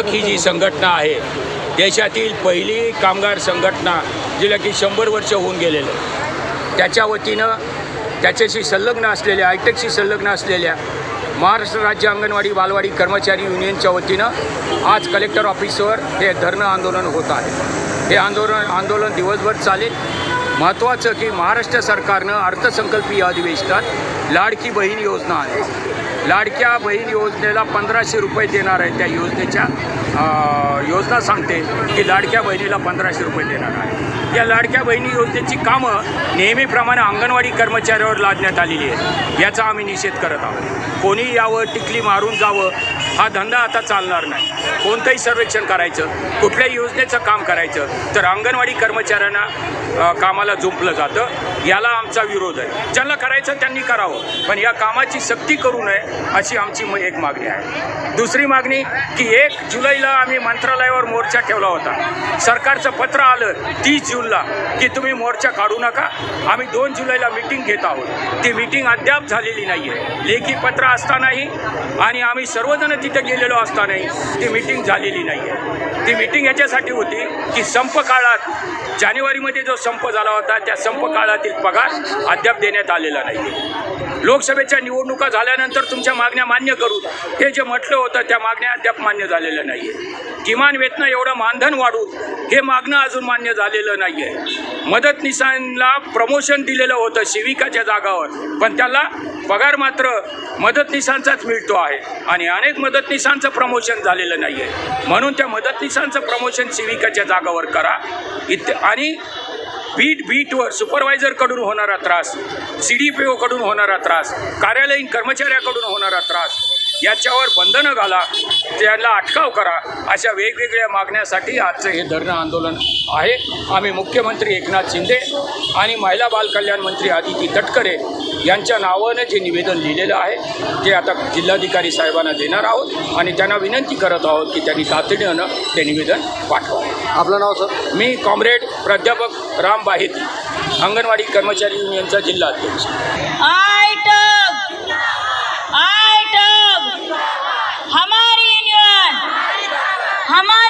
उद्योग ही जी संघटना आहे देशातील पहिली कामगार संघटना जिला की शंभर वर्ष होऊन गेलेलं त्याच्या वतीनं त्याच्याशी संलग्न असलेल्या आयटेकशी संलग्न असलेल्या महाराष्ट्र राज्य अंगणवाडी बालवाडी कर्मचारी युनियनच्या वतीनं आज कलेक्टर ऑफिसवर हे धरणं आंदोलन होत आहे. हे आंदोलन आंदोलन दिवसभर चालेल. महत्त्वाचं की महाराष्ट्र सरकारनं अर्थसंकल्पीय अधिवेशनात लाडकी बहीण योजना आहे. लाडक्या बहीण योजनेला पंधराशे रुपये देणार आहे. त्या योजनेच्या योजना सांगते की लाडक्या बहिणीला पंधराशे रुपये देणार आहे. या लाडक्या बहिणी योजनेची कामं नेहमीप्रमाणे अंगणवाडी कर्मचाऱ्यावर लादण्यात आलेली आहे याचा आम्ही निषेध करत आहोत. कोणी यावं टिकली मारून जावं हा धंदा आता चालणार नाही. कोणतंही सर्वेक्षण करायचं कुठल्याही योजनेचं काम करायचं तर अंगणवाडी कर्मचाऱ्यांना कामाला जुंपलं जातं. याला आमचा विरोध आहे. ज्यांना करायचं त्यांनी करावं. पण या कामाची सक्ती करू नये अशी आमची म- एक मागणी आहे. दुसरी मागणी की एक जुलैला आम्ही मंत्रालयावर मोर्चा ठेवला होता. सरकारचं पत्र आलं तीस जूनला की तुम्ही मोर्चा काढू नका. आम्ही दोन जुलैला मिटिंग घेत आहोत. ती मिटिंग अद्याप झालेली नाही आहे लेखी पत्र असतानाही आणि आम्ही सर्वजण तिथे गेलेलो असतानाही ती मिटिंग झालेली नाही आहे ती मिटिंग याच्यासाठी होती की संप काळात जानेवारीमध्ये जो संप झाला होता त्या संप काळातील पगार अद्याप देण्यात आलेला नाही लोकसभेच्या निवडणुका झाल्यानंतर तुमच्या मागण्या मान्य करू. हे जे म्हटलं होतं त्या मागण्या अद्याप मान्य झालेल्या नाही आहे किमान वेतन एवढं मानधन वाढू हे मागणं अजून मान्य झालेलं नाही आहे मदतनीसांना प्रमोशन दिलेलं होतं शिविकाच्या जागावर पण त्याला पगार मात्र मदतनीसांचाच मिळतो आहे आणि अनेक मदतनीसांचं प्रमोशन झालेलं नाही आहे म्हणून त्या मदतनीसांचं प्रमोशन शिविकाच्या जागावर करा. इत आणि बीट बीटवर सुपरवायझरकडून होणारा त्रास सी डी पी ओकडून होणारा त्रास कार्यालयीन कर्मचाऱ्याकडून होणारा त्रास याच्यावर बंधनं घाला. त्याला अटकाव करा. अशा वेगवेगळ्या मागण्यासाठी आजचं हे धरणं आंदोलन आहे. आम्ही मुख्यमंत्री एकनाथ शिंदे आणि महिला बालकल्याण मंत्री आदिती तटकरे यांच्या नावानं जे निवेदन लिहिलेलं आहे ते आता जिल्हाधिकारी साहेबांना देणार आहोत आणि त्यांना विनंती करत आहोत की त्यांनी तातडीनं ते निवेदन पाठवावं. आपलं नाव सर? मी कॉम्रेड प्राध्यापक राम बाहेती अंगणवाडी कर्मचारी युनियनचा जिल्हा अध्यक्ष. ¡Amor!